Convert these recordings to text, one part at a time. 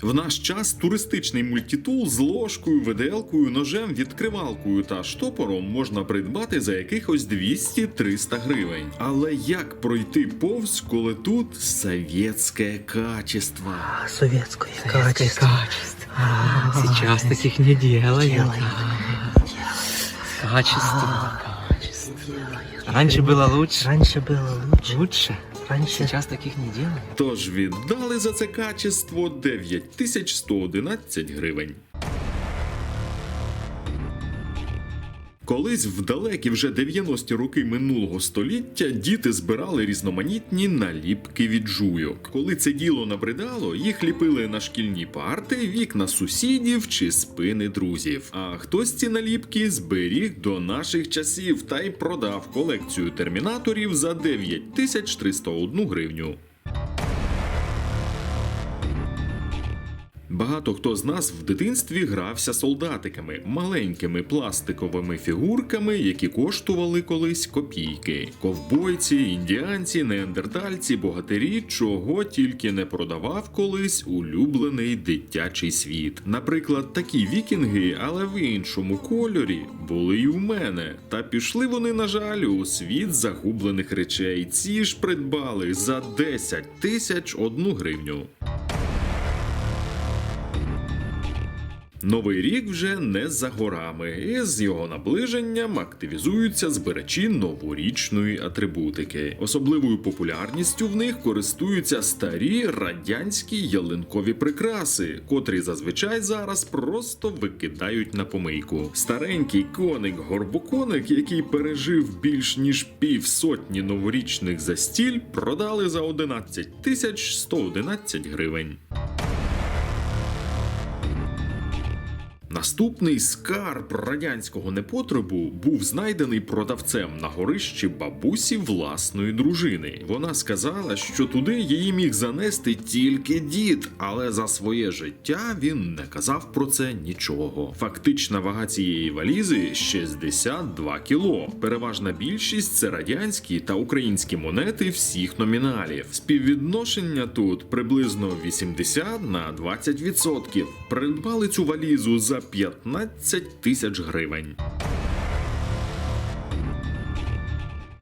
В наш час туристичний мультитул з ложкою, виделкою, ножем, відкривалкою та штопором можна придбати за якихось 200-300 гривень. Але як пройти повз, коли тут совєтське качество? Советское качество. Сейчас таких не делают. Качество. Раньше было лучше. Раньше было лучше. Лучше. Раньше Сейчас таких не делают. Тож віддали за це качество 9111 гривень. Колись в далекі вже 90-ті роки минулого століття діти збирали різноманітні наліпки від жуйок. Коли це діло набридало, їх ліпили на шкільні парти, вікна сусідів чи спини друзів. А хтось ці наліпки зберіг до наших часів та й продав колекцію термінаторів за 9301 гривню. Багато хто з нас в дитинстві грався солдатиками, маленькими пластиковими фігурками, які коштували колись копійки. Ковбойці, індіанці, неандертальці, богатирі, чого тільки не продавав колись улюблений дитячий світ. Наприклад, такі вікінги, але в іншому кольорі, були й у мене. Та пішли вони, на жаль, у світ загублених речей. Ці ж придбали за 10 тисяч одну гривню. Новий рік вже не за горами, і з його наближенням активізуються збирачі новорічної атрибутики. Особливою популярністю в них користуються старі радянські ялинкові прикраси, котрі зазвичай зараз просто викидають на помийку. Старенький коник-горбоконик, який пережив більш ніж півсотні новорічних застіль, продали за 11 тисяч 111 гривень. Наступний скарб радянського непотребу був знайдений продавцем на горищі бабусі власної дружини. Вона сказала, що туди її міг занести тільки дід, але за своє життя він не казав про це нічого. Фактична вага цієї валізи 62 кіло. Переважна більшість це радянські та українські монети всіх номіналів. Співвідношення тут приблизно 80 на 20%. Придбали цю валізу за 15 тисяч гривень.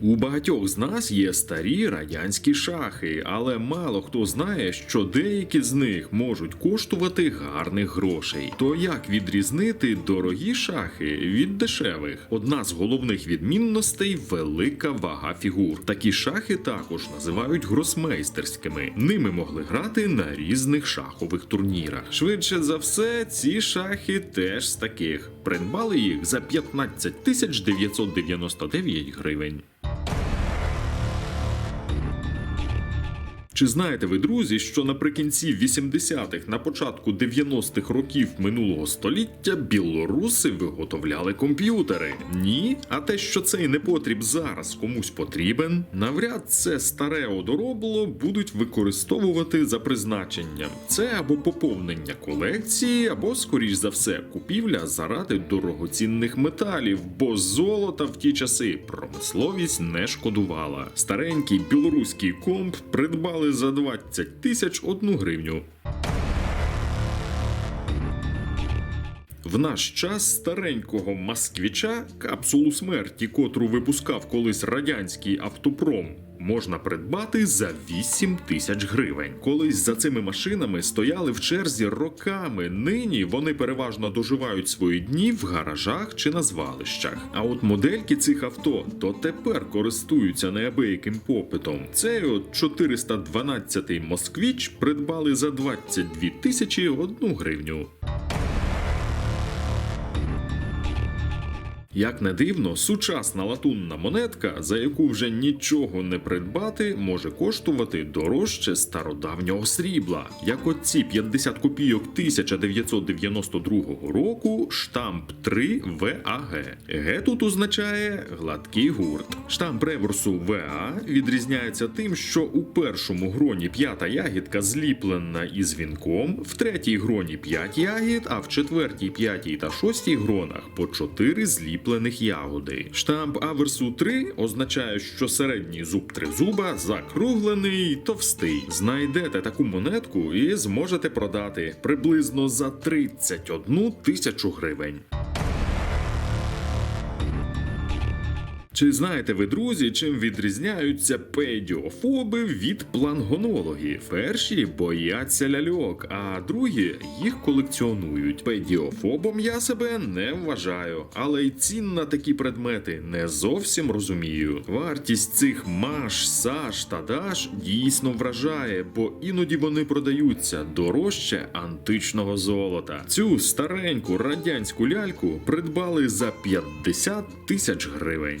У багатьох з нас є старі радянські шахи, але мало хто знає, що деякі з них можуть коштувати гарних грошей. То як відрізнити дорогі шахи від дешевих? Одна з головних відмінностей велика вага фігур. Такі шахи також називають гросмейстерськими. Ними могли грати на різних шахових турнірах. Швидше за все, ці шахи теж з таких. Придбали їх за 15 тисяч 999 гривень. Чи знаєте ви, друзі, що наприкінці 80-х, на початку 90-х років минулого століття білоруси виготовляли комп'ютери? Ні? А те, що цей непотріб зараз комусь потрібен, навряд це старе одоробло будуть використовувати за призначенням. Це або поповнення колекції, або, скоріш за все, купівля заради дорогоцінних металів, бо золота в ті часи промисловість не шкодувала. Старенький білоруський комп придбали за 20 тисяч одну гривню. В наш час старенького москвіча, капсулу смерті, котру випускав колись радянський автопром, можна придбати за 8 тисяч гривень. Колись за цими машинами стояли в черзі роками. Нині вони переважно доживають свої дні в гаражах чи на звалищах. А от модельки цих авто то тепер користуються неабияким попитом. Цей от 412-й москвіч придбали за 22 тисячі одну гривню. Як не дивно, сучасна латунна монетка, за яку вже нічого не придбати, може коштувати дорожче стародавнього срібла. Як оці 50 копійок 1992 року, штамп 3 ВАГ. Г тут означає гладкий гурт. Штамп реверсу ВА відрізняється тим, що у першому гроні п'ята ягідка зліплена із вінком, в третій гроні 5 ягід, а в четвертій, п'ятій та шостій гронах по 4 зліплених ягоди. Штамп аверсу 3 означає, що середній зуб тризуба закруглений і товстий. Знайдете таку монетку і зможете продати приблизно за 31 тисячу гривень. Чи знаєте ви, друзі, чим відрізняються педіофоби від плангонологів? Перші бояться ляльок, а другі їх колекціонують. Педіофобом я себе не вважаю, але й цін на такі предмети не зовсім розумію. Вартість цих маш, саш та даш дійсно вражає, бо іноді вони продаються дорожче античного золота. Цю стареньку радянську ляльку придбали за 50 тисяч гривень.